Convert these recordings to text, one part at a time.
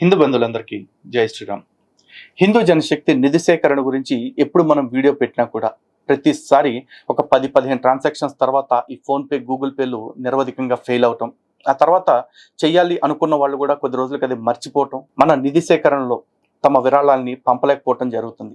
హిందూ బంధువులందరికీ జై శ్రీరామ్. హిందూ జనశక్తి నిధి సేకరణ గురించి ఎప్పుడు మనం వీడియో పెట్టినా కూడా ప్రతిసారి ఒక పది పదిహేను ట్రాన్సాక్షన్స్ తర్వాత ఈ ఫోన్పే గూగుల్ పేలు నిరవధికంగా ఫెయిల్ అవటం ఆ తర్వాత చేయాలి అనుకున్న వాళ్ళు కూడా కొద్ది రోజులకి అది మర్చిపోవటం మన నిధి సేకరణలో తమ విరాళాలని పంపలేకపోవటం జరుగుతుంది.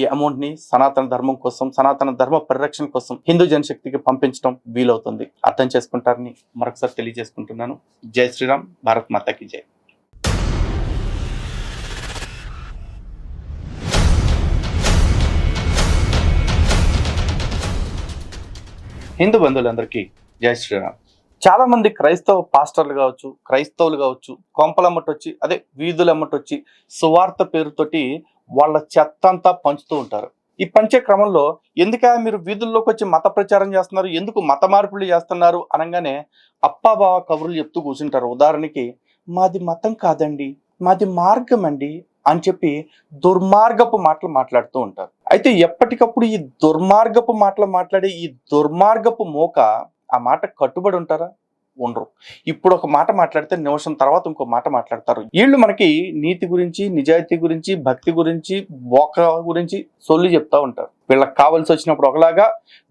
ఈ అమౌంట్ని సనాతన ధర్మం కోసం సనాతన ధర్మ పరిరక్షణ కోసం హిందూ జనశక్తికి పంపించడం వీలవుతుంది. అర్థం చేసుకుంటారని మరొకసారి తెలియజేసుకుంటున్నాను. జై శ్రీరామ్. భారత్ మాతకి జై. హిందూ బంధువులందరికీ జై శ్రీరామ్. చాలా మంది క్రైస్తవ పాస్టర్లు కావచ్చు క్రైస్తవులు కావచ్చు కొంపలమ్మటి వచ్చి అదే వీధులమ్మటి వచ్చి సువార్త పేరుతోటి వాళ్ళ చెత్త అంతా పంచుతూ ఉంటారు. ఈ పంచే క్రమంలో ఎందుక మీరు వీధుల్లోకి వచ్చి మత ప్రచారం చేస్తున్నారు? ఎందుకు మత మార్పులు చేస్తున్నారు? అనగానే అప్పాబావ కబుర్లు చెప్తూ కూర్చుంటారు ఉదాహరణకి మాది మతం కాదండి మాది మార్గం అండి అని చెప్పి దుర్మార్గపు మాటలు మాట్లాడుతూ ఉంటారు. అయితే ఎప్పటికప్పుడు ఈ దుర్మార్గపు మాటలు మాట్లాడే ఈ దుర్మార్గపు మోక ఆ మాట కట్టుబడి ఉంటారా? ఉండరు. ఇప్పుడు ఒక మాట మాట్లాడితే నిమిషం తర్వాత ఇంకో మాట మాట్లాడతారు. వీళ్ళు మనకి నీతి గురించి నిజాయితీ గురించి భక్తి గురించి బోక గురించి సొల్లు చెప్తా ఉంటారు. వీళ్ళకి కావాల్సి వచ్చినప్పుడు ఒకలాగా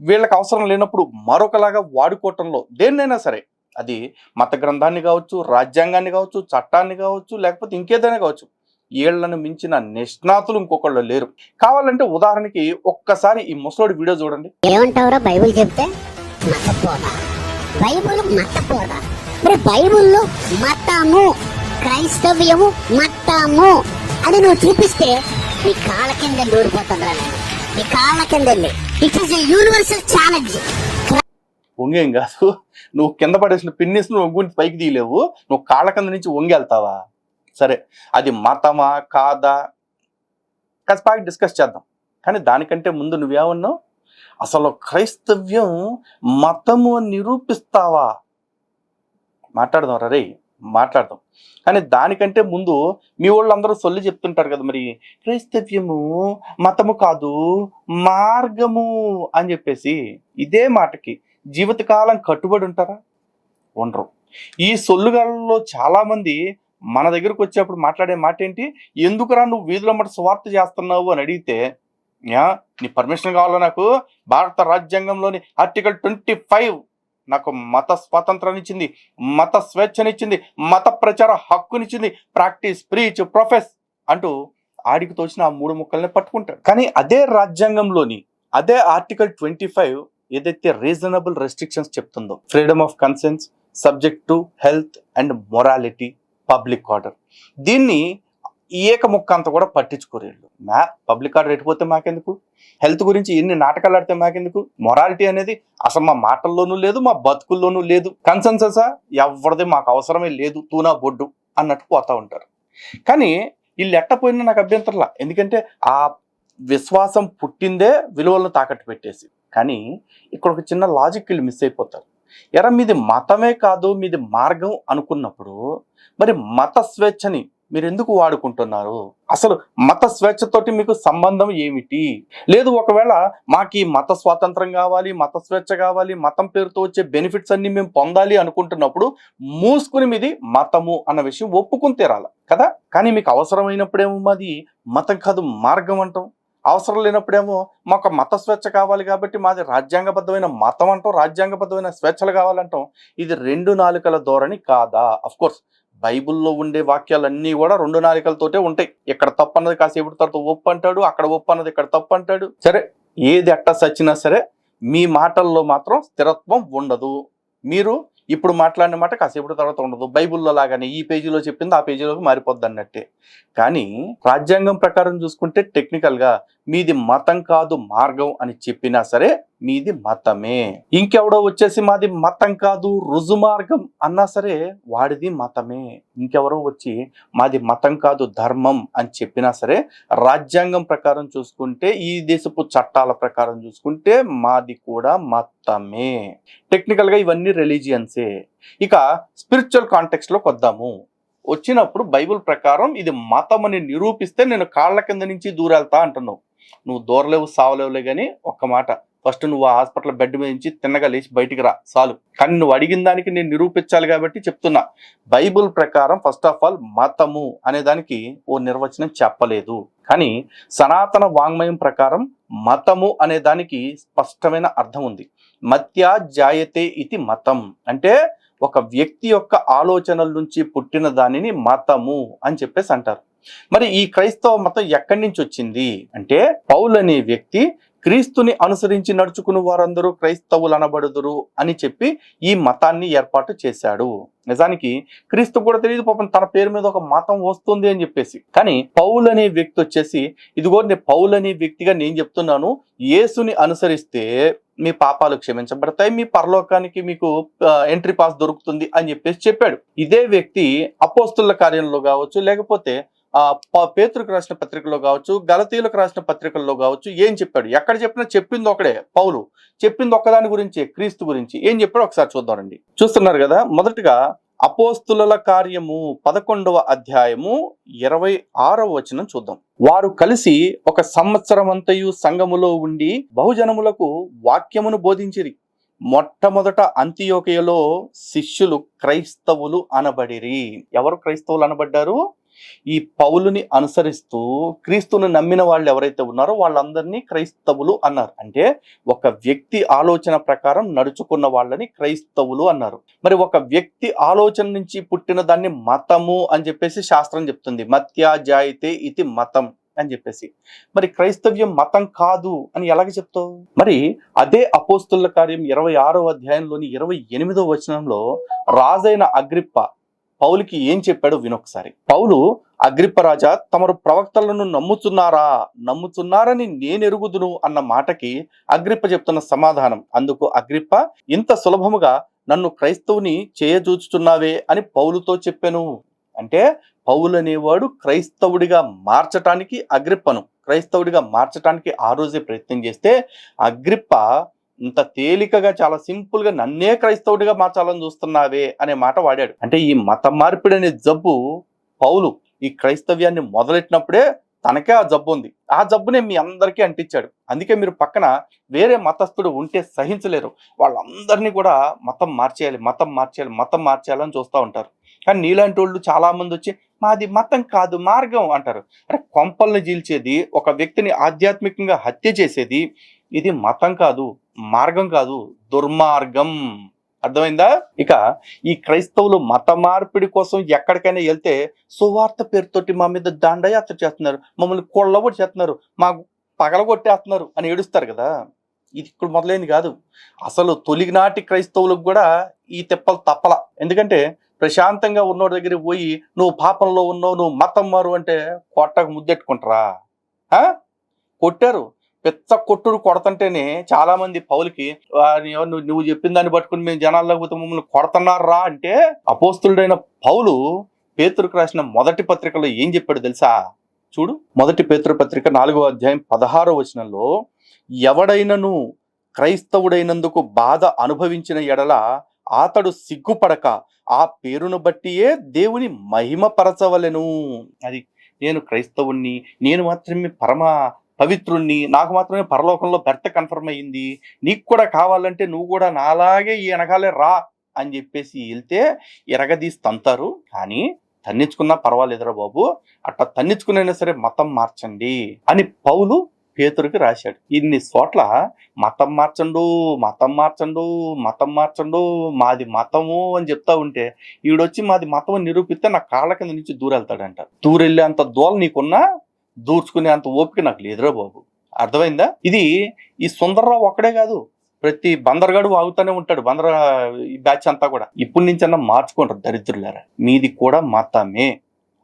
వీళ్ళకి అవసరం లేనప్పుడు మరొకలాగా వాడుకోవటంలో దేన్నైనా సరే అది మత గ్రంథాన్ని కావచ్చు రాజ్యాంగాన్ని కావచ్చు చట్టాన్ని కావచ్చు లేకపోతే ఇంకేదైనా కావచ్చు వీళ్ళను మించిన నిష్ణాతులు ఇంకొకళ్ళు లేరు. కావాలంటే ఉదాహరణకి ఒక్కసారి ఈ ముసలోడి వీడియో చూడండి. ఏమంటావురా బైబుల్ చెప్తే? బైబుల్ బైబిల్ మతపోదా మరి బైబుల్లో మతము క్రైస్తవ్యము మతము అని నువ్వు చూపిస్తే నీ కాళ్ళ కింద ఊడిపోతుందా నీ కాళ్ళ కింద ఇట్ ఈస్ యూనివర్సల్ ఛాలెంజ్ వంగేం కాదు. నువ్వు కింద పడేసిన పిన్నిస్ నువ్వు గురించి పైకి తీయలేవు. నువ్వు కాళ్ళ కింద నుంచి వంగి వెళ్తావా సరే అది మతమా కాదా? కాస్త డిస్కస్ చేద్దాం. కానీ దానికంటే ముందు నువ్వేమన్నావు? అసలు క్రైస్తవ్యం మతము అని నిరూపిస్తావా? మాట్లాడదాం రే మాట్లాడదాం. కానీ దానికంటే ముందు మీ వాళ్ళందరూ సొల్లి చెప్తుంటారు కదా మరి క్రైస్తవ్యము మతము కాదు మార్గము అని చెప్పేసి ఇదే మాటకి జీవితకాలం కట్టుబడి ఉంటారా? ఉండరు. ఈ సొల్లుగాళ్ళలో చాలామంది మన దగ్గరకు వచ్చేప్పుడు మాట్లాడే మాట ఏంటి ఎందుకురా నువ్వు వీధుల మట స్వార్థ చేస్తున్నావు అని అడిగితే నీ పర్మిషన్ కావాలా నాకు భారత రాజ్యాంగంలోని ఆర్టికల్ ట్వంటీ ఫైవ్ నాకు మత స్వాతంత్రాన్ని ఇచ్చింది మత స్వేచ్ఛనిచ్చింది మత ప్రచార హక్కునిచ్చింది. ప్రాక్టీస్ ప్రీచ్ ప్రొఫెస్ అంటూ ఆడికి తోచిన ఆ మూడు ముక్కల్ని పట్టుకుంటాడు. కానీ అదే రాజ్యాంగంలోని అదే ఆర్టికల్ ట్వంటీ ఫైవ్ ఏదైతే రీజనబుల్ రెస్ట్రిక్షన్స్ చెప్తుందో freedom of conscience subject to health and morality public order. దీన్ని ఏక ముక్క అంత కూడా పట్టించుకోరేళ్ళు. మా పబ్లిక్ ఆర్డర్ ఎటుపోతే మాకెందుకు? హెల్త్ గురించి ఎన్ని నాటకాలు ఆడితే మాకెందుకు? మొరాలిటీ అనేది అసలు మా మాటల్లోనూ లేదు మా బతుకుల్లోనూ లేదు. కన్సెన్ససా? ఎవరిది మాకు అవసరమే లేదు. తూనా బొడ్డు అన్నట్టు పోతా ఉంటారు. కానీ వీళ్ళు ఎట్టపోయినా నాకు అభ్యంతరంలా. ఎందుకంటే ఆ విశ్వాసం పుట్టిందే విలువలను తాకట్టు పెట్టేసి. కానీ ఇక్కడ ఒక చిన్న లాజిక్ వీళ్ళు మిస్ అయిపోతారు. ఎరా మీది మతమే కాదు మీది మార్గం అనుకున్నప్పుడు మరి మత స్వేచ్ఛని మీరు ఎందుకు వాడుకుంటున్నారు? అసలు మత స్వేచ్ఛతోటి మీకు సంబంధం ఏమిటి? లేదు ఒకవేళ మాకు ఈ మత స్వాతంత్రం కావాలి మత స్వేచ్ఛ కావాలి మతం పేరుతో వచ్చే బెనిఫిట్స్ అన్ని మేము పొందాలి అనుకుంటున్నప్పుడు మూసుకుని మీది మతము అన్న విషయం ఒప్పుకుని తీరాల కదా? కానీ మీకు అవసరమైనప్పుడేమో మాది మతం కాదు మార్గం అంటాం. అవసరం లేనప్పుడేమో మాకు మత స్వేచ్ఛ కావాలి కాబట్టి మాది రాజ్యాంగబద్ధమైన మతం అంటాం రాజ్యాంగబద్ధమైన స్వేచ్ఛలు కావాలంటాం. ఇది రెండు నాలుకల ధోరణి కాదా? అఫ్కోర్స్ బైబిల్లో ఉండే వాక్యాలన్నీ కూడా రెండు నాలికలతోటే ఉంటాయి. ఇక్కడ తప్పు అన్నది కాసేపు తర్వాత ఒప్పు అంటాడు అక్కడ ఒప్పు అన్నది ఇక్కడ తప్పు అంటాడు సరే ఏది ఎట్ట సచ్చినా సరే మీ మాటల్లో మాత్రం స్థిరత్వం ఉండదు. మీరు ఇప్పుడు మాట్లాడిన మాట కాసేపు తర్వాత ఉండదు. బైబిల్లో లాగానే ఈ పేజీలో చెప్పింది ఆ పేజీలోకి మారిపోద్ది అన్నట్టే. కానీ రాజ్యాంగం ప్రకారం చూసుకుంటే టెక్నికల్గా మీది మతం కాదు మార్గం అని చెప్పినా సరే మీది మతమే. ఇంకెవడో వచ్చేసి మాది మతం కాదు రుజుమార్గం అన్నా సరే వాడిది మతమే. ఇంకెవరో వచ్చి మాది మతం కాదు ధర్మం అని చెప్పినా సరే రాజ్యాంగం ప్రకారం చూసుకుంటే ఈ దేశపు చట్టాల ప్రకారం చూసుకుంటే మాది కూడా మతమే. టెక్నికల్గా ఇవన్నీ రిలీజియన్సే ఇక స్పిరిచువల్ కాంటెక్స్లోకి వద్దాము. వచ్చినప్పుడు బైబిల్ ప్రకారం ఇది మతం అని నిరూపిస్తే నేను కాళ్ళ కింద నుంచి దూరెళ్తా అంటున్నావు. నువ్వు దూరలేవు సావలేవులే కానీ ఒక్క మాట. ఫస్ట్ నువ్వు ఆ హాస్పిటల్ బెడ్ మీద నుంచి తిన్నగా లేచి బయటికి రా చాలు. కానీ నువ్వు అడిగిన దానికి నేను నిరూపించాలి కాబట్టి చెప్తున్నా. బైబిల్ ప్రకారం ఫస్ట్ ఆఫ్ ఆల్ మతము అనే దానికి ఓ నిర్వచనం చెప్పలేదు. కానీ సనాతన వాంగ్మయం ప్రకారం మతము అనే దానికి స్పష్టమైన అర్థం ఉంది. మత్యా జాయతే ఇది మతం. అంటే ఒక వ్యక్తి యొక్క ఆలోచనల నుంచి పుట్టిన దానిని మతము అని చెప్పేసి అంటారు. మరి ఈ క్రైస్తవ మతం ఎక్కడి నుంచి వచ్చింది? అంటే పౌలు అనే వ్యక్తి క్రీస్తుని అనుసరించి నడుచుకుని వారందరూ క్రైస్తవులు అనబడుదురు అని చెప్పి ఈ మతాన్ని ఏర్పాటు చేశాడు. నిజానికి క్రీస్తు కూడా తెలియదు పాపం తన పేరు మీద ఒక మతం వస్తుంది అని చెప్పేసి. కానీ పౌలు అనే వ్యక్తి వచ్చేసి ఇదిగో నేను పౌలు అనే వ్యక్తిగా నేను చెప్తున్నాను యేసుని అనుసరిస్తే మీ పాపాలు క్షమించబడతాయి మీ పరలోకానికి మీకు ఎంట్రీ పాస్ దొరుకుతుంది అని చెప్పేసి చెప్పాడు. ఇదే వ్యక్తి అపోస్తుల కార్యంలో కావచ్చు లేకపోతే ఆ రాసిన పత్రికలో కావచ్చు గలతీయులకు రాసిన పత్రికల్లో కావచ్చు ఏం చెప్పాడు? ఎక్కడ చెప్పినా చెప్పింది ఒకడే పౌలు. చెప్పింది ఒక్కదాని గురించి క్రీస్తు గురించి. ఏం చెప్పాడో ఒకసారి చూద్దామండి చూస్తున్నారు కదా మొదటగా అపోస్తుల కార్యము పదకొండవ అధ్యాయము ఇరవై ఆరవ వచనం చూద్దాం. వారు కలిసి ఒక సంవత్సరం అంతయు సంఘములో ఉండి బహుజనములకు వాక్యమును బోధించిరి. మొట్టమొదట అంత్యోకయలో శిష్యులు క్రైస్తవులు అనబడిరి. ఎవరు క్రైస్తవులు అనబడ్డారు? ఈ పౌలుని అనుసరిస్తూ క్రీస్తుని నమ్మిన వాళ్ళు ఎవరైతే ఉన్నారో వాళ్ళందరినీ క్రైస్తవులు అన్నారు. అంటే ఒక వ్యక్తి ఆలోచన ప్రకారం నడుచుకున్న వాళ్ళని క్రైస్తవులు అన్నారు. మరి ఒక వ్యక్తి ఆలోచన నుంచి పుట్టిన దాన్ని మతము అని చెప్పేసి శాస్త్రం చెప్తుంది. మత్యా జాయితే ఇది మతం అని చెప్పేసి. మరి క్రైస్తవ్యం మతం కాదు అని ఎలాగ చెప్తావు? మరి అదే అపోస్తుల కార్యం ఇరవై ఆరో అధ్యాయంలోని ఇరవై ఎనిమిదో వచనంలో రాజైన అగ్రిప్ప పౌలుకి ఏం చెప్పాడో వినొకసారి పౌలు అగ్రిప్ప రాజా తమరు ప్రవక్తలను నమ్ముతున్నారా? నమ్ముతున్నారని నేను ఎరుగుదును అన్న మాటకి అగ్రిప్ప చెప్తున్న సమాధానం. అందుకు అగ్రిప్ప ఇంత సులభముగా నన్ను క్రైస్తవుని చేయజూచుతున్నావే అని పౌలుతో చెప్పాను. అంటే పౌలు అనేవాడు క్రైస్తవుడిగా మార్చటానికి అగ్రిప్పను. క్రైస్తవుడిగా మార్చటానికి ఆ రోజే ప్రయత్నం చేస్తే అగ్రిప్ప ఇంత తేలికగా చాలా సింపుల్గా నన్నే క్రైస్తవుడిగా మార్చాలని చూస్తున్నావే అనే మాట వాడాడు. అంటే ఈ మత మార్పిడి అనే జబ్బు పౌలు ఈ క్రైస్తవ్యాన్ని మొదలెట్టినప్పుడే తనకే ఆ జబ్బు ఉంది. ఆ జబ్బునే మీ అందరికీ అంటించాడు. అందుకే మీరు పక్కన వేరే మతస్థుడు ఉంటే సహించలేరు. వాళ్ళందరినీ కూడా మతం మార్చేయాలి మతం మార్చేయాలి మతం మార్చేయాలని చూస్తూ ఉంటారు. కానీ నీలాంటి వాళ్ళు చాలా మంది వచ్చి మాది మతం కాదు మార్గం అంటారు. అంటే కొంపల్ని జీల్చేది ఒక వ్యక్తిని ఆధ్యాత్మికంగా హత్య చేసేది ఇది మతం కాదు. మార్గం కాదు దుర్మార్గం. అర్థమైందా? ఇక ఈ క్రైస్తవులు మత మార్పిడి కోసం ఎక్కడికైనా వెళ్తే సువార్త పేరుతోటి మా మీద దండయాత్ర చేస్తున్నారు మమ్మల్ని కొల్లబొట్టి చేస్తున్నారు మా పగలగొట్టేస్తున్నారు అని ఏడుస్తారు కదా. ఇది ఇక్కడ మొదలైంది కాదు. అసలు తొలినాటి క్రైస్తవులకు కూడా ఈ తిప్పలు తప్పల. ఎందుకంటే ప్రశాంతంగా ఉన్నోడి దగ్గరికి పోయి నువ్వు పాపంలో ఉన్నావు నువ్వు మతం మారు అంటే కొట్టకు ముద్దెట్టుకుంటారా? కొట్టారు. పెద్ద కొట్టుడు కొడతంటేనే చాలా మంది పౌలకి నువ్వు నువ్వు చెప్పిన దాన్ని పట్టుకుని మేము జనాల్లో పోతే మమ్మల్ని కొడతన్నారా? అంటే అపోస్తుడైన పౌలు పేతురుకు రాసిన మొదటి పత్రికలో ఏం చెప్పాడు తెలుసా? చూడు మొదటి పేతురు పత్రిక నాలుగో అధ్యాయం పదహారో వచనంలో ఎవడైనను క్రైస్తవుడైనందుకు బాధ అనుభవించిన ఎడల అతడు సిగ్గుపడక ఆ పేరును బట్టియే దేవుని మహిమపరచవలెను. అది నేను క్రైస్తవుణ్ణి నేను మాత్రమే పరమ పవిత్రుణ్ణి నాకు మాత్రమే పరలోకంలో భర్త కన్ఫర్మ్ అయ్యింది నీకు కూడా కావాలంటే నువ్వు కూడా నాలాగే ఈ వెనకాలే రా అని చెప్పేసి వెళ్తే ఎరగదీసి తంతారు. కానీ తన్నించుకున్నా పర్వాలేదురా బాబు అట్లా తన్నించుకునైనా సరే మతం మార్చండి అని పౌలు పేతురికి రాశాడు. ఇన్ని చోట్ల మతం మార్చండు మతం మార్చండు మతం మార్చండు మాది మతము అని చెప్తా ఉంటే ఈడొచ్చి మాది మతం నిరూపిస్తే నా కాళ్ళ కింద నుంచి దూరెళ్తాడంట. దూరెళ్ళే అంత దోల నీకున్నా దూర్చుకునే అంత ఓపిక నాకు లేదురా బాబు. అర్థమైందా? ఇది ఈ సుందర్రావు ఒక్కడే కాదు ప్రతి బందరగాడు వాగుతూనే ఉంటాడు బందర ఈ బ్యాచ్ అంతా కూడా. ఇప్పటి నుంచన్నా మార్చుకుంటారు దరిద్రులారా. మీది కూడా మతమే.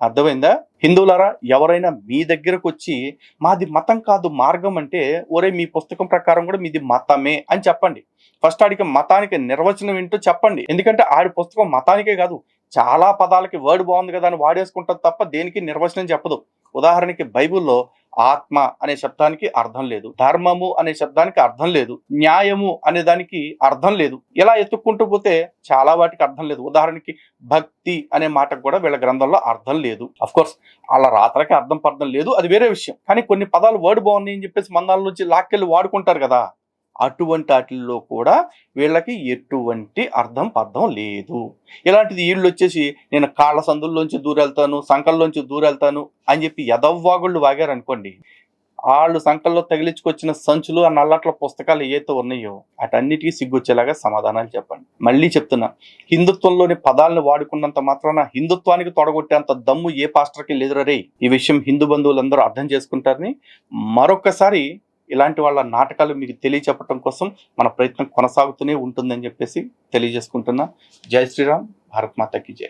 అర్థమైందా? హిందువులారా ఎవరైనా మీ దగ్గరకు వచ్చి మాది మతం కాదు మార్గం అంటే ఒరే మీ పుస్తకం ప్రకారం కూడా మీది మతమే అని చెప్పండి. ఫస్ట్ ఆడికి మతానికి నిర్వచనం ఏంటో చెప్పండి. ఎందుకంటే ఆడి పుస్తకం మతానికే కాదు చాలా పదాలకి వర్డ్ బాగుంది కదా అని వాడేసుకుంటారు తప్ప దేనికి నిర్వచనం చెప్పదు. ఉదాహరణకి బైబిల్లో ఆత్మ అనే శబ్దానికి అర్థం లేదు ధర్మము అనే శబ్దానికి అర్థం లేదు న్యాయము అనే దానికి అర్థం లేదు. ఇలా ఎత్తుక్కుంటూ పోతే చాలా వాటికి అర్థం లేదు. ఉదాహరణకి భక్తి అనే మాటకు కూడా వీళ్ళ గ్రంథంలో అర్థం లేదు. అఫ్ కోర్స్ అలా రాత్రకి అర్థం పర్థం లేదు. అది వేరే విషయం. కానీ కొన్ని పదాలు వర్డ్ బాగున్నాయి అని చెప్పేసి మందాల నుంచి లాక్కెళ్ళి వాడుకుంటారు కదా. అటువంటి వాటిల్లో కూడా వీళ్ళకి ఎటువంటి అర్థం పర్థం లేదు. ఇలాంటిది వీళ్ళు వచ్చేసి నేను కాళ్ళ సందుల్లోంచి దూరెళ్తాను సంకల్లోంచి దూరెళ్తాను అని చెప్పి యదవ్వాగుళ్ళు వాగారు అనుకోండి వాళ్ళు సంకల్లో తగిలించుకొచ్చిన సంచులు ఆ నల్లట్ల పుస్తకాలు ఏవైతే ఉన్నాయో వాటన్నిటికీ సిగ్గొచ్చేలాగా సమాధానాలు చెప్పండి. మళ్ళీ చెప్తున్నా హిందుత్వంలోని పదాలను వాడుకున్నంత మాత్రాన హిందుత్వానికి తొడగొట్టేంత దమ్ము ఏ పాస్టర్కి లేదురా ఈ విషయం హిందూ బంధువులందరూ అర్థం చేసుకుంటారని మరొకసారి ఇలాంటి వాళ్ళ నాటకాలు మీకు తెలియచెప్పటం కోసం మన ప్రయత్నం కొనసాగుతూనే ఉంటుందని చెప్పేసి తెలియజేసుకుంటున్నా. జై శ్రీరామ్ భారత్ మాతకి జై.